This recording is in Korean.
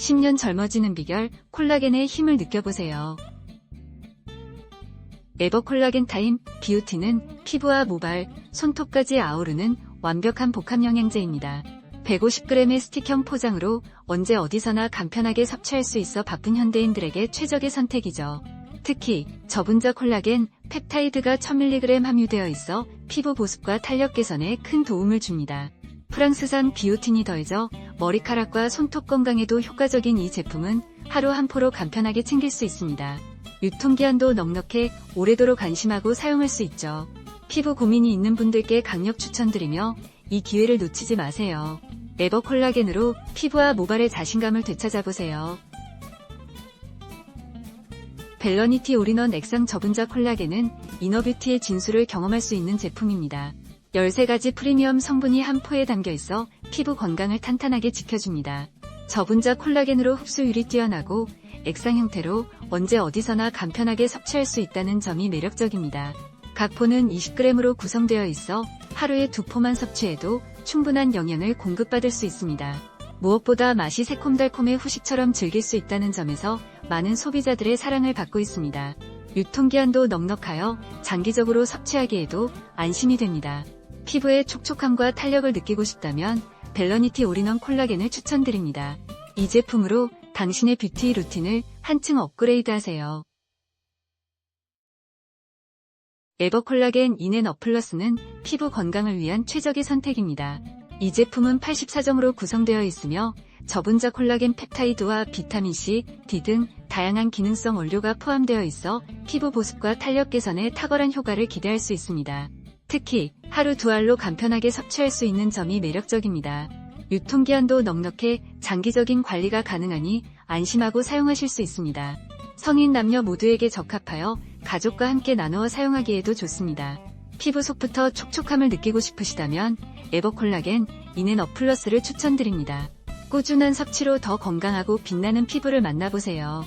10년 젊어지는 비결 콜라겐의 힘을 느껴보세요. 에버 콜라겐 타임 비오티는 피부와 모발, 손톱까지 아우르는 완벽한 복합 영양제입니다. 150g의 스틱형 포장으로 언제 어디서나 간편하게 섭취할 수 있어 바쁜 현대인들에게 최적의 선택이죠. 특히 저분자 콜라겐 펩타이드가 1000mg 함유되어 있어 피부 보습과 탄력 개선에 큰 도움을 줍니다. 프랑스산 비오틴이 더해져 머리카락과 손톱 건강에도 효과적인 이 제품은 하루 한 포로 간편하게 챙길 수 있습니다. 유통기한도 넉넉해 오래도록 안심하고 사용할 수 있죠. 피부 고민이 있는 분들께 강력 추천드리며 이 기회를 놓치지 마세요. 에버 콜라겐으로 피부와 모발의 자신감을 되찾아보세요. 벨러니티 올인원 액상 저분자 콜라겐은 이너뷰티의 진수를 경험할 수 있는 제품입니다. 13가지 프리미엄 성분이 한 포에 담겨 있어 피부 건강을 탄탄하게 지켜줍니다. 저분자 콜라겐으로 흡수율이 뛰어나고 액상 형태로 언제 어디서나 간편하게 섭취할 수 있다는 점이 매력적입니다. 각 포는 20g으로 구성되어 있어 하루에 두 포만 섭취해도 충분한 영양을 공급받을 수 있습니다. 무엇보다 맛이 새콤달콤해 후식처럼 즐길 수 있다는 점에서 많은 소비자들의 사랑을 받고 있습니다. 유통기한도 넉넉하여 장기적으로 섭취하기에도 안심이 됩니다. 피부의 촉촉함과 탄력을 느끼고 싶다면 벨러니티 올인원 콜라겐을 추천드립니다. 이 제품으로 당신의 뷰티 루틴을 한층 업그레이드 하세요. 에버콜라겐 이넨 어플러스는 피부 건강을 위한 최적의 선택입니다. 이 제품은 84점으로 구성되어 있으며 저분자 콜라겐 펩타이드와 비타민C, D 등 다양한 기능성 원료가 포함되어 있어 피부 보습과 탄력 개선에 탁월한 효과를 기대할 수 있습니다. 특히 하루 두 알로 간편하게 섭취할 수 있는 점이 매력적입니다. 유통기한도 넉넉해 장기적인 관리가 가능하니 안심하고 사용하실 수 있습니다. 성인 남녀 모두에게 적합하여 가족과 함께 나누어 사용하기에도 좋습니다. 피부 속부터 촉촉함을 느끼고 싶으시다면 에버콜라겐 이넨 어플러스를 추천드립니다. 꾸준한 섭취로 더 건강하고 빛나는 피부를 만나보세요.